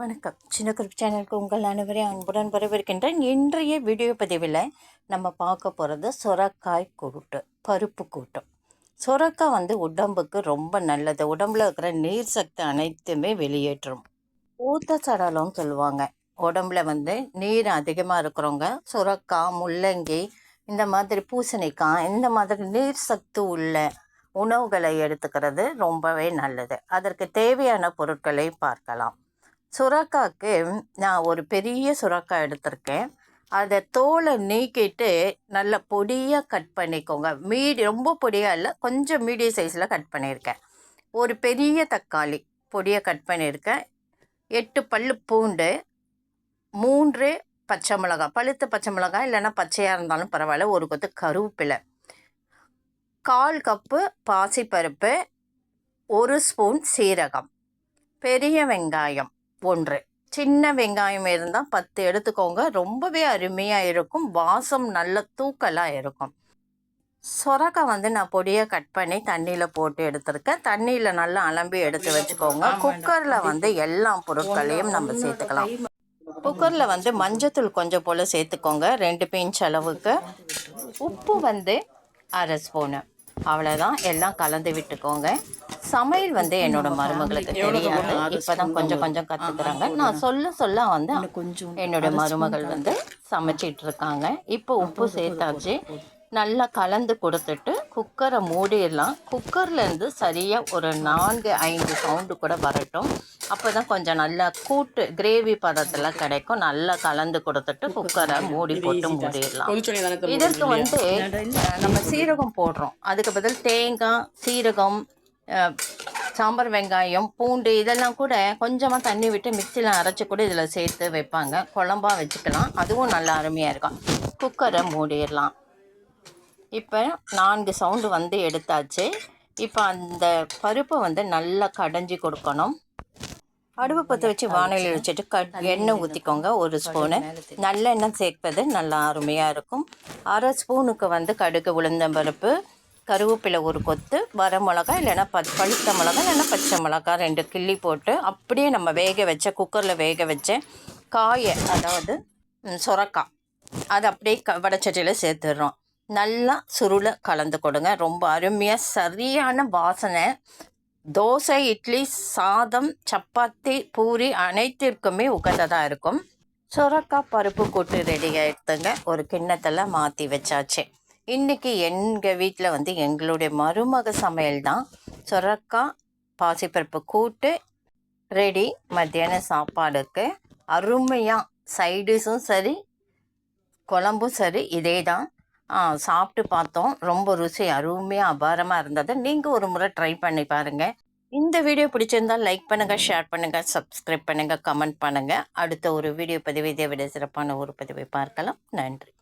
வணக்கம். சின்ன குரூப் சேனலுக்கு உங்கள் அனைவரே அன்புடன் வரவேற்கின்றேன். இன்றைய வீடியோ பதிவில் நம்ம பார்க்க போகிறது சொரக்காய் கூட்டு பருப்பு கூட்டம் சொரக்காய் வந்து உடம்புக்கு ரொம்ப நல்லது. உடம்புல இருக்கிற நீர் சக்தி அனைத்துமே வெளியேற்றும். ஊத்த சடலம்னு சொல்லுவாங்க. உடம்புல வந்து நீர் அதிகமாக இருக்கிறவங்க சுரக்காய் முள்ளங்கி இந்த மாதிரி பூசணிக்காய் இந்த மாதிரி நீர் சத்து உள்ள உணவுகளை எடுத்துக்கிறது ரொம்பவே நல்லது. அதற்கு தேவையான பொருட்களை பார்க்கலாம். சுரக்காக்கு நான் ஒரு பெரிய சுரக்காய் எடுத்திருக்கேன். அதை தோலை நீக்கிட்டு நல்ல பொடியாக கட் பண்ணிக்கோங்க. மீடி ரொம்ப பொடியாக இல்லை கொஞ்சம் மீடியம் சைஸில் கட் பண்ணியிருக்கேன். ஒரு பெரிய தக்காளி பொடியாக கட் பண்ணியிருக்கேன். எட்டு பல் பூண்டு மூன்று பச்சை மிளகாய் பழுத்த பச்சை மிளகாய் இல்லைன்னா பச்சையாக இருந்தாலும் பரவாயில்ல ஒரு கொத்து கருவேப்பிலை கால் கப்பு பாசிப்பருப்பு ஒரு ஸ்பூன் சீரகம் பெரிய வெங்காயம் ஒன்று. சின்ன வெங்காயம் இருந்தால் பத்து எடுத்துக்கோங்க. ரொம்பவே அருமையாக இருக்கும். வாசம் நல்ல தூக்கலாக இருக்கும். சொரக்காய் வந்து நான் பொடியாக கட் பண்ணி தண்ணியில் போட்டு எடுத்துருக்கேன். தண்ணியில் நல்லா அலம்பி எடுத்து வச்சுக்கோங்க. குக்கரில் வந்து எல்லா பொருட்களையும் நம்ம சேர்த்துக்கலாம். குக்கரில் வந்து மஞ்சத்தூள் கொஞ்சம் போல் சேர்த்துக்கோங்க. ரெண்டு பிஞ்ச் அளவுக்கு. உப்பு வந்து அரை ஸ்பூனு. அவ்வளோதான் எல்லாம் கலந்து விட்டுக்கோங்க. சமையல் வந்து என்னோட மருமகளுக்கு தெரியாது. இப்போதான் கொஞ்சம் கொஞ்சம் கற்றுக்குறாங்க நான் சொல்ல சொல்ல வந்து கொஞ்சம் என்னோட மருமகள் வந்து சமைச்சிட்டு இருக்காங்க. இப்போ உப்பு சேர்த்தாச்சு. நல்லா கலந்து கொடுத்துட்டு குக்கரை மூடிடலாம். குக்கர்லேருந்து சரியாக ஒரு நான்கு ஐந்து சவுண்டு கூட வரட்டும். அப்போ தான் கொஞ்சம் நல்லா கூட்டு கிரேவி பதத்தில் கிடைக்கும். நல்லா கலந்து கொடுத்துட்டு குக்கரை மூடி போட்டு மூடிடலாம். இதற்கு வந்து நம்ம சீரகம் போடுறோம். அதுக்கு பதில் தேங்காய் சீரகம் சாம்பார் வெங்காயம் பூண்டு இதெல்லாம் கூட கொஞ்சமாக தண்ணி விட்டு மிக்சியில் அரைச்சி கூட இதில் சேர்த்து வைப்பாங்க. குழம்பா வச்சுக்கலாம். அதுவும் நல்லா அருமையாக இருக்கும். குக்கரை மூடிடலாம். இப்போ நான்கு சவுண்டு வந்து எடுத்தாச்சு. இப்போ அந்த பருப்பை வந்து நல்லா கடைஞ்சி கொடுக்கணும். அடுப்பு பற்ற வச்சு வானிலை வச்சுட்டு கட் எண்ணெய் ஊற்றிக்கோங்க ஒரு ஸ்பூனு நல்லெண்ணெய் சேர்ப்பது நல்லா அருமையாக இருக்கும். அரை ஸ்பூனுக்கு வந்து கடுகு உளுந்தம்பருப்பு கருவேப்பிலை ஒரு கொத்து வர மிளகா இல்லைன்னா ப பழுத்த மிளகா இல்லைன்னா பச்சை மிளகா ரெண்டு கிள்ளி போட்டு அப்படியே நம்ம வேக வச்ச குக்கரில் வேக வச்ச காயை அதாவது சுரக்காய் அதை அப்படியே க வடச்சட்டியில் சேர்த்துடுறோம். நல்லா சுருளை கலந்து கொடுங்க. ரொம்ப அருமையாக சரியான வாசனை. தோசை இட்லி சாதம் சப்பாத்தி பூரி அனைத்திற்குமே உகந்ததாக இருக்கும். சுரக்காய் பருப்பு கூட்டு ரெடி ஆகிடுத்துங்க ஒரு கிண்ணத்தில் மாற்றி வச்சாச்சு. இன்றைக்கி எங்கள் வீட்டில் வந்து எங்களுடைய மருமக சமையல் தான். சுரக்காய் பாசிப்பருப்பு கூட்டு ரெடி மத்தியான சாப்பாடுக்கு அருமையாக சைடிஸும் சரி குழம்பும் சரி இதே தான். சாப்பிட்டு பார்த்தோம். ரொம்ப ருசி அருமையாக அபாரமாக இருந்தது. நீங்கள் ஒரு முறை ட்ரை பண்ணி பாருங்கள் இந்த வீடியோ பிடிச்சிருந்தால் லைக் பண்ணுங்கள் ஷேர் பண்ணுங்கள் சப்ஸ்கிரைப் பண்ணுங்கள் கமெண்ட் பண்ணுங்கள் அடுத்த ஒரு வீடியோ பதிவு இதை விட சிறப்பான ஒரு பதிவை பார்க்கலாம். நன்றி.